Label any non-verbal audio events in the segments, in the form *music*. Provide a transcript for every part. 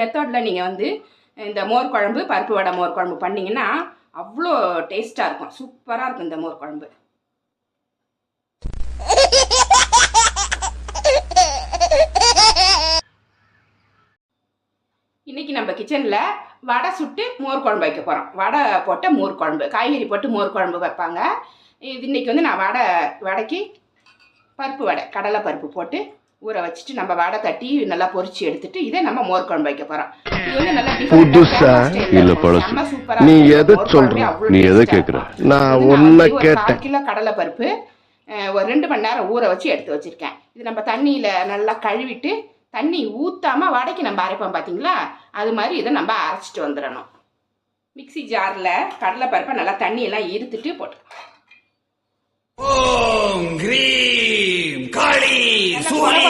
மெத்தடில் நீங்கள் வந்து இந்த மோர் குழம்பு பருப்பு வடை மோர் குழம்பு பண்ணிங்கன்னா அவ்வளோ டேஸ்ட்டாக இருக்கும். சூப்பராக இருக்கும் இந்த மோர் குழம்பு. இன்னைக்கு நம்ம கிச்சனில் வடை சுட்டு மோர் குழம்பு வைக்க போகிறோம் வடை போட்ட மோர் குழம்பு காய்கறி போட்டு மோர் குழம்பு வைப்பாங்க. இது இன்றைக்கி வந்து நான் வடை வடைக்கு பருப்பு வடை கடலை பருப்பு போட்டு ஊற வச்சுட்டு நம்ம வடை தட்டி நல்லா பொரிச்சு எடுத்துட்டு இதை நம்ம மோர் குழம்பு வைக்க போகிறோம் இது வந்து நல்லா புதுசா? இல்ல. பழசு. நீ. எதை சொல்ற? நீ எதை கேக்குற? நான் ஒன்ன கேட்டேன் கால் கிலோ கடலை பருப்பு ஒரு ரெண்டு மணி நேரம் ஊற வச்சு எடுத்து வச்சிருக்கேன் இது நம்ம தண்ணியில நல்லா கழுவிட்டு தண்ணி ஊத்தாம வடைக்கு நம்ம அரைப்போம் பாத்தீங்களா அது மாதிரி இதை நம்ம அரைச்சிட்டு வந்துடணும் மிக்ஸி ஜாரில் கடலை பருப்பை நல்லா தண்ணியெல்லாம் இருத்துட்டு போட்டு ஓம் கிரீம் காளி சூரி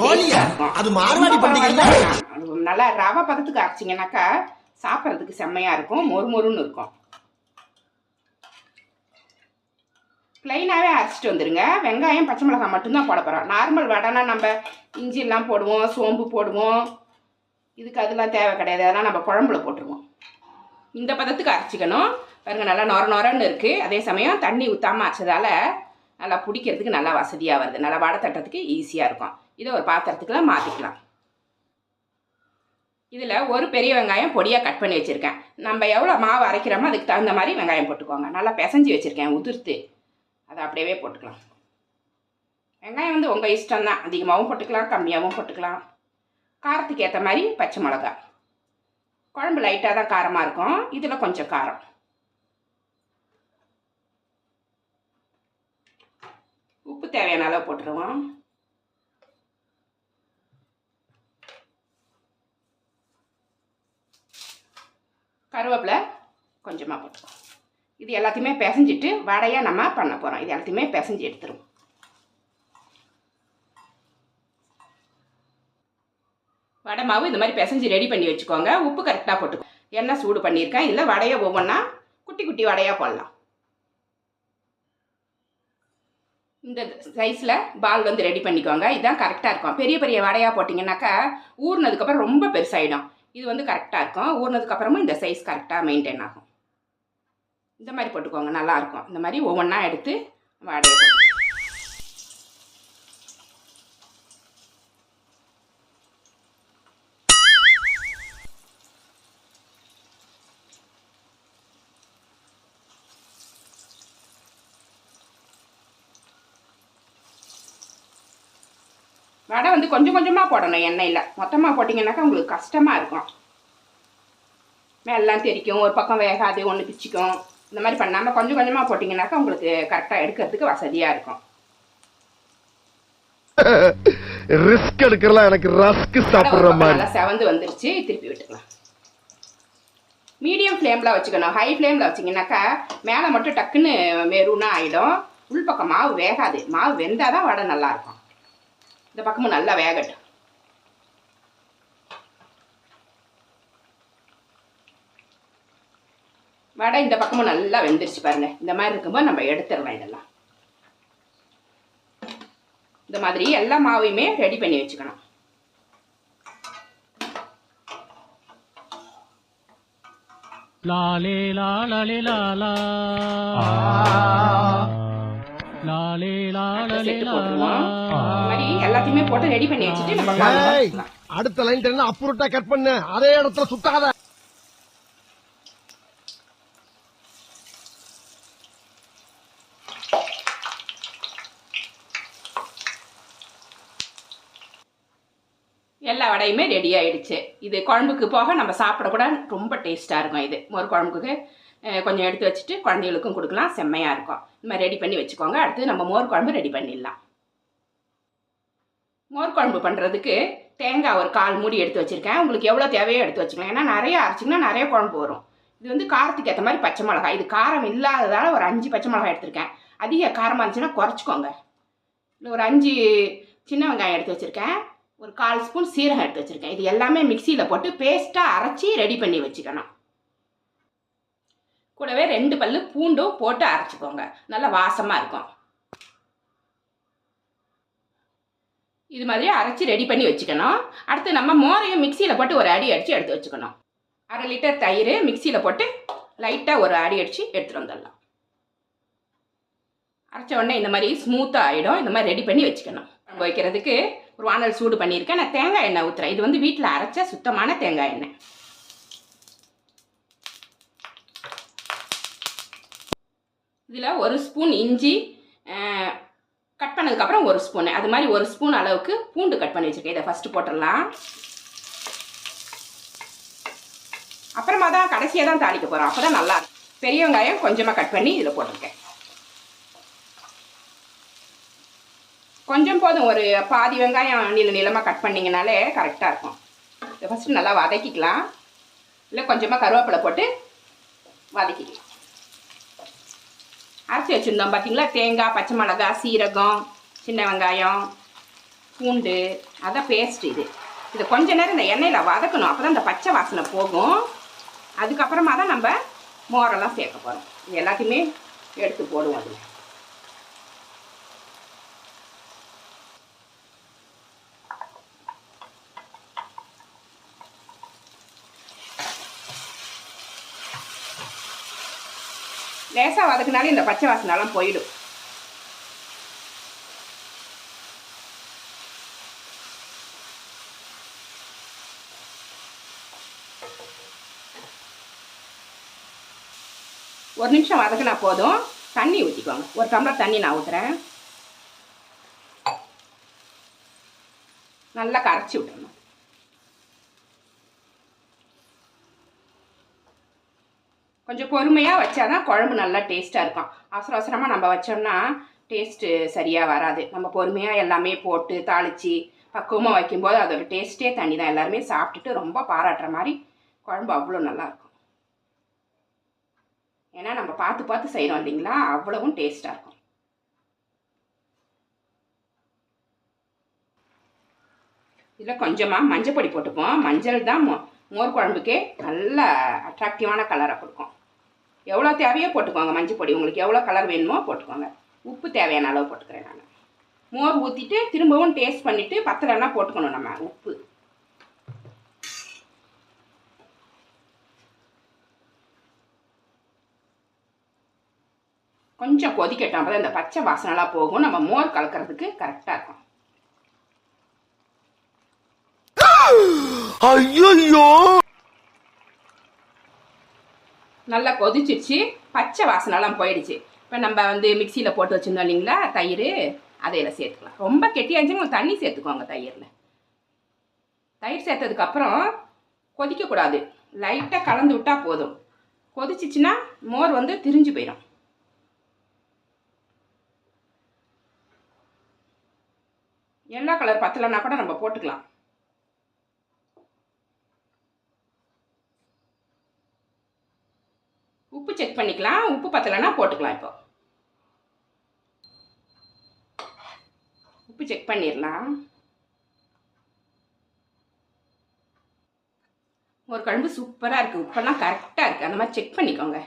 ஹோலி. அது மார்வாடி பண்டிகை இல்ல நல்லா ரவை பதத்துக்கு அரைச்சிங்கனாக்கா சாப்பிட்றதுக்கு செம்மையா இருக்கும் மொறு மொறுன்னு இருக்கும். ப்ளைனாகவே அரைச்சிட்டு வந்துடுங்க வெங்காயம் பச்சை மிளகாய் மட்டும்தான் போட போகிறோம் நார்மல் வடைனா நம்ம இஞ்சி எல்லாம் போடுவோம் சோம்பு போடுவோம். இதுக்கு அதெல்லாம் தேவை கிடையாது. அதெல்லாம் நம்ம குழம்புல போட்டுருவோம். இந்த பதத்துக்கு அரைச்சிக்கணும். பாருங்க நல்லா நொர நொரன்னு இருக்குது அதே சமயம் தண்ணி ஊற்றாமல் அரைச்சதால நல்லா பிடிக்கிறதுக்கு நல்லா வசதியாக வருது. நல்லா வடை தட்டுறதுக்கு ஈஸியாக இருக்கும். இதை ஒரு பாத்திரத்துக்குலாம் மாற்றிக்கலாம் இதில் ஒரு பெரிய வெங்காயம் பொடியாக கட் பண்ணி வச்சுருக்கேன். நம்ம எவ்வளோ மாவு அரைக்கிறோமோ அதுக்கு தகுந்த மாதிரி வெங்காயம் போட்டுக்கோங்க. நல்லா பிசைஞ்சு வச்சுருக்கேன் உதிர்த்து. அதை அப்படியே போட்டுக்கலாம். வெங்காயம் வந்து உங்கள் இஷ்டம் தான் அதிகமாகவும் போட்டுக்கலாம் கம்மியாகவும் போட்டுக்கலாம். காரத்துக்கு ஏற்ற மாதிரி பச்சை மிளகா குழம்பு லைட்டாக தான் காரமாக இருக்கும். இதில் கொஞ்சம் காரம். உப்பு தேவையான அளவு போட்டுருவோம். கருவேப்பிலை கொஞ்சமாக போட்டுருவோம். இது எல்லாத்தையுமே பிசைஞ்சிட்டு வடையாக நம்ம பண்ண போகிறோம் இது எல்லாத்தையுமே பிசைஞ்சு எடுத்துருவோம். வடை மாவு இந்த மாதிரி பிசைஞ்சு ரெடி பண்ணி வச்சுக்கோங்க. உப்பு கரெக்டாக போட்டுக்கோ. எண்ணெய் சூடு பண்ணியிருக்கேன். இதில் வடையை ஒவ்வொன்றா குட்டி குட்டி வடையாக போடலாம். இந்த சைஸில் பால் வந்து ரெடி பண்ணிக்கோங்க. இதுதான் கரெக்டாக இருக்கும். பெரிய பெரிய வடையாக போட்டிங்கன்னாக்கா ஊறினதுக்கப்புறம் ரொம்ப பெருசாகிடும் இது வந்து கரெக்டாக இருக்கும். ஊறினதுக்கப்புறமும் இந்த சைஸ் கரெக்டாக மெயின்டைன் ஆகும். இந்த மாதிரி போட்டுக்கோங்க. நல்லாயிருக்கும் இந்த மாதிரி ஒவ்வொன்றா எடுத்து வடையை போட்டு வடை வந்து கொஞ்சம் கொஞ்சமாக போடணும் எண்ணெயில். மொத்தமாக போட்டிங்கன்னாக்கா உங்களுக்கு கஷ்டமாக இருக்கும். மேலாம் தெரிக்கும் ஒரு பக்கம் வேகாது ஒன்று பிச்சுக்கும். இந்த மாதிரி பண்ணாமல் கொஞ்சம் கொஞ்சமாக போட்டிங்கனாக்கா உங்களுக்கு கரெக்டாக எடுக்கிறதுக்கு வசதியாக இருக்கும். *laughs* ரிஸ்க் எடுக்கலாம் எனக்கு ரஸ்க் சாப்பிடுற மாதிரி. நல்லா செவந்து வந்துருச்சு திருப்பி விட்டுக்கலாம். மீடியம் ஃப்ளேமில் வச்சுக்கணும். ஹை ஃப்ளேமில் வச்சிங்கனாக்கா மேலே மட்டும் டக்குன்னு மெரூனா ஆகிடும் உள்பக்கம் மாவு வேகாது. மாவு வெந்தால் தான் வடை நல்லாயிருக்கும் இந்த பக்கமும் நல்லா வேகட்டும். வடை இந்த பக்கமும் நல்லா வெந்துருச்சு பாருங்க. இந்த மாதிரி இருக்கும்போது நம்ம எடுத்துடலாம் இதெல்லாம். இந்த மாதிரி எல்லா மாவையுமே ரெடி பண்ணி வச்சுக்கணும். லாலே லாலே லாலா லாலே. லாலே செட்டு லாலா போட்டுருவோம். இந்த மாதிரி எல்லாத்தையுமே போட்டு ரெடி பண்ணி வச்சுட்டு நம்ம ஏய். அடுத்த லைன் தெரியும் அப்புறட்டா கட் பண்ணு? அதே இடத்துல சுத்தாத. எல்லா வடையுமே ரெடி ஆயிடுச்சு. இது குழம்புக்கு போக நம்ம சாப்பிட கூட ரொம்ப டேஸ்ட்டாக இருக்கும் இது. மோர் குழம்புக்கு. கொஞ்சம் எடுத்து வச்சுட்டு குழந்தைகளுக்கும் கொடுக்கலாம். செம்மையாக இருக்கும். இந்த மாதிரி ரெடி பண்ணி வச்சுக்கோங்க. அடுத்து நம்ம மோர் குழம்பு ரெடி பண்ணிடலாம். மோர் குழம்பு பண்ணுறதுக்கு தேங்காய் ஒரு கால் மூடி எடுத்து வச்சுருக்கேன். உங்களுக்கு எவ்வளோ தேவையோ எடுத்து வச்சுக்கலாம். ஏன்னா நிறைய அரைச்சிங்கன்னா நிறைய குழம்பு வரும். இது வந்து காரத்துக்கு ஏற்ற மாதிரி பச்சை மிளகாய். இது காரம் இல்லாததால் ஒரு அஞ்சு பச்சை மிளகாய் எடுத்திருக்கேன். அதிக காரமாக இருந்துச்சுன்னா குறைச்சிக்கோங்க. ஒரு அஞ்சு சின்ன வெங்காயம் எடுத்து வச்சுருக்கேன். ஒரு கால் ஸ்பூன் சீரகம் எடுத்து வச்சுருக்கேன். இது எல்லாமே மிக்சியில் போட்டு பேஸ்ட்டாக அரைச்சி ரெடி பண்ணி வச்சுக்கணும். கூடவே ரெண்டு பல்லு பூண்டும் போட்டு அரைச்சிக்கோங்க. நல்லா வாசமாக இருக்கும். இது மாதிரி அரைச்சி ரெடி பண்ணி வச்சுக்கணும். அடுத்து நம்ம மோரையும் மிக்சியில் போட்டு ஒரு அடி அடித்து எடுத்து வச்சுக்கணும். அரை லிட்டர் தயிர் மிக்சியில் போட்டு லைட்டாக ஒரு அடி அடித்து எடுத்துகிட்டு வந்துடலாம். அரைச்ச உடனே இந்த மாதிரி ஸ்மூத்தாக ஆகிடும் இந்த மாதிரி ரெடி பண்ணி வச்சுக்கணும். குழம்பு வைக்கிறதுக்கு ஒரு வானல் சூடு பண்ணியிருக்கேன். நான் தேங்காய் எண்ணெய் ஊற்றுறேன் இது வந்து வீட்டில் அரைச்ச சுத்தமான தேங்காய் எண்ணெய். இதில் ஒரு ஸ்பூன் இஞ்சி கட் பண்ணதுக்கப்புறம் ஒரு ஸ்பூன். அது மாதிரி ஒரு ஸ்பூன் அளவுக்கு பூண்டு கட் பண்ணி வச்சுருக்கேன். இதை ஃபஸ்ட்டு போட்டுடலாம். அப்புறமா தான் கடைசியாக தான் தாளிக்க போகிறோம் அப்போ தான் நல்லா இருக்கும். பெரிய வெங்காயம் கொஞ்சமாக கட் பண்ணி இதில் போட்டிருக்கேன். கொஞ்சம் போதும். ஒரு பாதி வெங்காயம் நீள நீளமாக கட் பண்ணிங்கனாலே கரெக்டாக இருக்கும். இதை ஃபஸ்ட்டு நல்லா வதக்கிக்கலாம். இல்லை கொஞ்சமாக கருவேப்பிலை போட்டு வதக்கிக்கலாம். அரைச்சி வச்சுருந்தோம் பார்த்தீங்களா தேங்காய் பச்சை மிளகா சீரகம் சின்ன வெங்காயம் பூண்டு அதான் பேஸ்ட் இது இது கொஞ்ச நேரம் இந்த எண்ணெயில் வதக்கணும் அப்போ தான் இந்த பச்சை வாசனை போகும் அதுக்கப்புறமா தான் நம்ம மோரெல்லாம் சேர்க்க போகிறோம் இது எல்லாத்தையுமே எடுத்து போடுவோம் அதில் லேசாக வதக்குனாலே இந்த பச்சை வாசனைலாம் போயிடும். ஒரு நிமிஷம் வதக்குனா போதும். தண்ணி ஊற்றிக்கோங்க ஒரு டம்ளர் தண்ணி நான் ஊற்றுறேன் நல்லா கரைச்சி விட்டுறணும் கொஞ்சம் பொறுமையாக வச்சாதான் குழம்பு நல்லா டேஸ்ட்டாக இருக்கும். அவசர அவசரமாக நம்ம வச்சோம்னா டேஸ்ட்டு சரியாக வராது. நம்ம பொறுமையாக எல்லாமே போட்டு தாளித்து பக்குவமாக வைக்கும்போது அதோட டேஸ்ட்டே தண்ணி தான் எல்லாருமே சாப்பிட்டுட்டு ரொம்ப பாராட்டுற மாதிரி குழம்பு அவ்வளோ நல்லாயிருக்கும் ஏன்னா நம்ம பார்த்து பார்த்து செய்கிறோம் இல்லைங்களா? அவ்வளவும் டேஸ்ட்டாக இருக்கும். இதில் கொஞ்சமாக மஞ்சள் பொடி போட்டுப்போம் மஞ்சள் தான் மோ மோர் குழம்புக்கே நல்ல அட்ராக்டிவான கலரை கொடுக்கும். எவ்வளோ தேவையோ போட்டுக்கோங்க மஞ்சள் பொடி. உங்களுக்கு எவ்வளோ கலர் வேணுமோ போட்டுக்கோங்க. உப்பு தேவையான அளவு போட்டுக்கிறேன் நான். மோர் ஊற்றிட்டு திரும்பவும் டேஸ்ட் பண்ணிவிட்டு பத்தலைன்னா போட்டுக்கணும் நம்ம உப்பு. கொஞ்சம் கொதிக்கட்டும் அப்போ இந்த பச்சை வாசனைலாம் போகும். நம்ம மோர் கலக்கிறதுக்கு கரெக்டாக இருக்கும். ஐயோ நல்லா கொதிச்சிருச்சு பச்சை வாசனைலாம் போயிடுச்சு. இப்போ நம்ம வந்து மிக்சியில் போட்டு வச்சுருந்தோம் இல்லைங்களா தயிர்? அதையில் சேர்த்துக்கலாம். ரொம்ப கெட்டியாச்சும் தண்ணி சேர்த்துக்கோங்க தயிரில். தயிர் சேர்த்ததுக்கப்புறம் கொதிக்கக்கூடாது. லைட்டாக கலந்து விட்டால் போதும். கொதிச்சிச்சுன்னா மோர் வந்து திரிஞ்சு போயிடும். எல்லோ கலர் பத்தலைன்னா கூட நம்ம போட்டுக்கலாம். உப்பு செக் பண்ணிக்கலாம். உப்பு பத்தலைன்னா போட்டுக்கலாம் இப்போ. உப்பு செக் பண்ணிடலாம். ஒரு குழம்பு சூப்பராக இருக்குது உப்பெல்லாம் கரெக்டாக இருக்குது அந்த மாதிரி செக் பண்ணிக்கோங்க.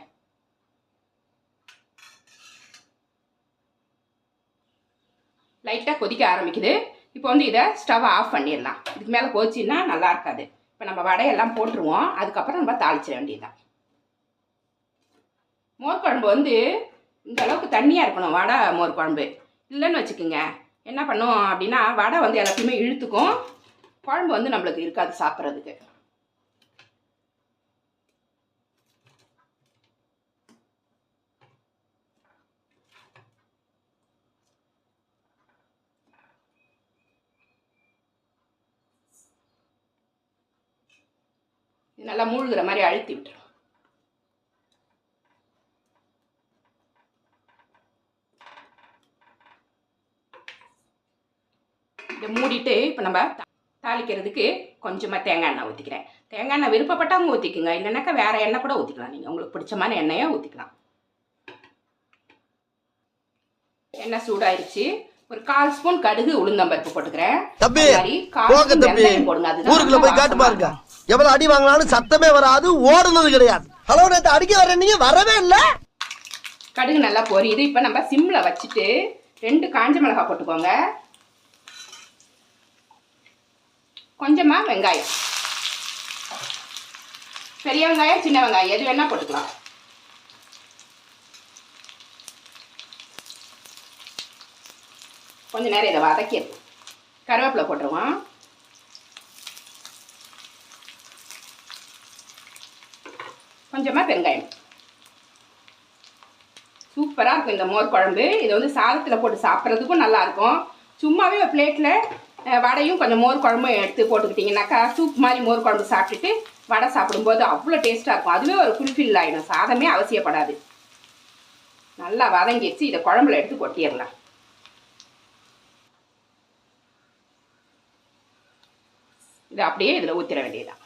லைட்டாக கொதிக்க ஆரம்பிக்குது. இப்போ வந்து இதை ஸ்டவ் ஆஃப் பண்ணிடலாம். இதுக்கு மேலே கொதிச்சின்னா நல்லா இருக்காது. இப்போ நம்ம வடையெல்லாம் போட்டுருவோம். அதுக்கப்புறம் நம்ம தாளிச்சிட வேண்டியதுதான். மோர் குழம்பு வந்து இந்த அளவுக்கு தண்ணியாக இருக்கணும் வடை மோர் குழம்பு இல்லைன்னு வச்சுக்கோங்க. என்ன பண்ணும் அப்படின்னா வடை வந்து எல்லாத்தையுமே இழுத்துக்கும். குழம்பு வந்து நம்மளுக்கு இருக்காது சாப்பிட்றதுக்கு. நல்லா மூழ்கிற மாதிரி அழுத்தி விட்டுரும் இதை மூடிட்டு இப்போ நம்ம தாளிக்கிறதுக்கு கொஞ்சமாக தேங்காய் எண்ணெய் ஊற்றிக்கிறேன் தேங்காய் எண்ணெய் விருப்பப்பட்டவங்க ஊற்றிக்குங்க இல்லைனாக்கா வேறு எண்ணெய் கூட ஊற்றிக்கலாம் நீங்கள் உங்களுக்கு பிடிச்ச மாதிரி எண்ணெயை ஊற்றிக்கலாம் எண்ணெய் சூடாயிருச்சு. ஒரு கால் ஸ்பூன் கடுகு உளுந்தம்பருப்பு போட்டுக்கிறேன். போடுங்க. ஊருக்குள்ள போய் காட்டு பாருங்க. எவ்வளவு அடி வாங்கினாலும் சத்தமே வராது ஓடுனது கிடையாது. ஹலோ நேத்து அடிக்க வர நீங்க வரவே இல்ல. கடுகு நல்லா பொரியுது. இப்போ நம்ம சிம்மில் வச்சுட்டு ரெண்டு காஞ்ச மிளகாய் போட்டுக்கோங்க. கொஞ்சமாக வெங்காயம். பெரிய வெங்காயம் சின்ன வெங்காயம். எது வேணால் போட்டுக்கலாம். கொஞ்சம் நேரம் இதை வதக்கிடலாம் கருவேப்பிலை போட்டுருவோம். கொஞ்சமாக பெருங்காயம் சூப்பராக இருக்கும் இந்த மோர் குழம்பு. இது வந்து சாதத்தில் போட்டு சாப்பிட்றதுக்கும் நல்லாயிருக்கும் சும்மாவே ஒரு பிளேட்டில் வடையும் கொஞ்சம் மோர் குழம்பும் எடுத்து போட்டுக்கிட்டிங்கனாக்கா சூப் மாதிரி மோர் குழம்பு சாப்பிட்டுட்டு வடை சாப்பிடும்போது அவ்வளோ டேஸ்ட்டாக இருக்கும். அதுவே ஒரு ஃபுல்ஃபில் ஆகிடும் சாதமே அவசியப்படாது. நல்லா வதங்கிடுச்சு. இதை குழம்புல எடுத்து கொட்டிடலாம். இதை அப்படியே இதில் ஊற்றிட வேண்டியதுதான்.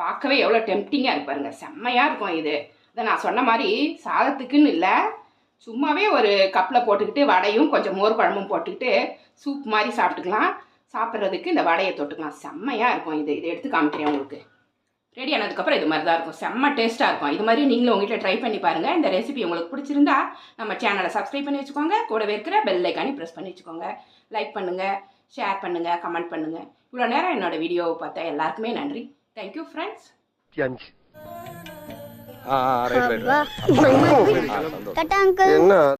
பார்க்கவே எவ்வளோ டெம்டிங்காக இருக்கு பாருங்க. செம்மையாக இருக்கும் இது. இதை நான் சொன்ன மாதிரி சாதத்துக்குன்னு இல்லை. சும்மாவே ஒரு கப்பில் போட்டுக்கிட்டு வடையும் கொஞ்சம் மோர் குழம்பும் போட்டுக்கிட்டு சூப் மாதிரி சாப்பிட்டுக்கலாம். சாப்பிட்றதுக்கு இந்த வடையை தொட்டுக்கலாம். செம்மையாக இருக்கும் இது. இதை எடுத்து காமிக்கிறேன் உங்களுக்கு. ரெடி ஆனதுக்கப்புறம் இது மாதிரி தான் இருக்கும். செம்ம டேஸ்ட்டாக இருக்கும். இது மாதிரி நீங்களும் உங்கள் ட்ரை பண்ணி பாருங்கள் இந்த ரெசிபி உங்களுக்கு பிடிச்சிருந்தா நம்ம சேனலை சப்ஸ்கிரைப் பண்ணி வச்சுக்கோங்க. கூடவே இருக்கிற பெல் ஐக்கானி ப்ரெஸ் பண்ணி வச்சுக்கோங்க. லைக் பண்ணுங்கள் ஷேர் பண்ணுங்கள் கமெண்ட் பண்ணுங்கள் இவ்வளோ நேரம் என்னோடய வீடியோவை பார்த்தா எல்லாருக்குமே நன்றி. தேங்க்யூ ஃப்ரெண்ட்ஸ் என்ன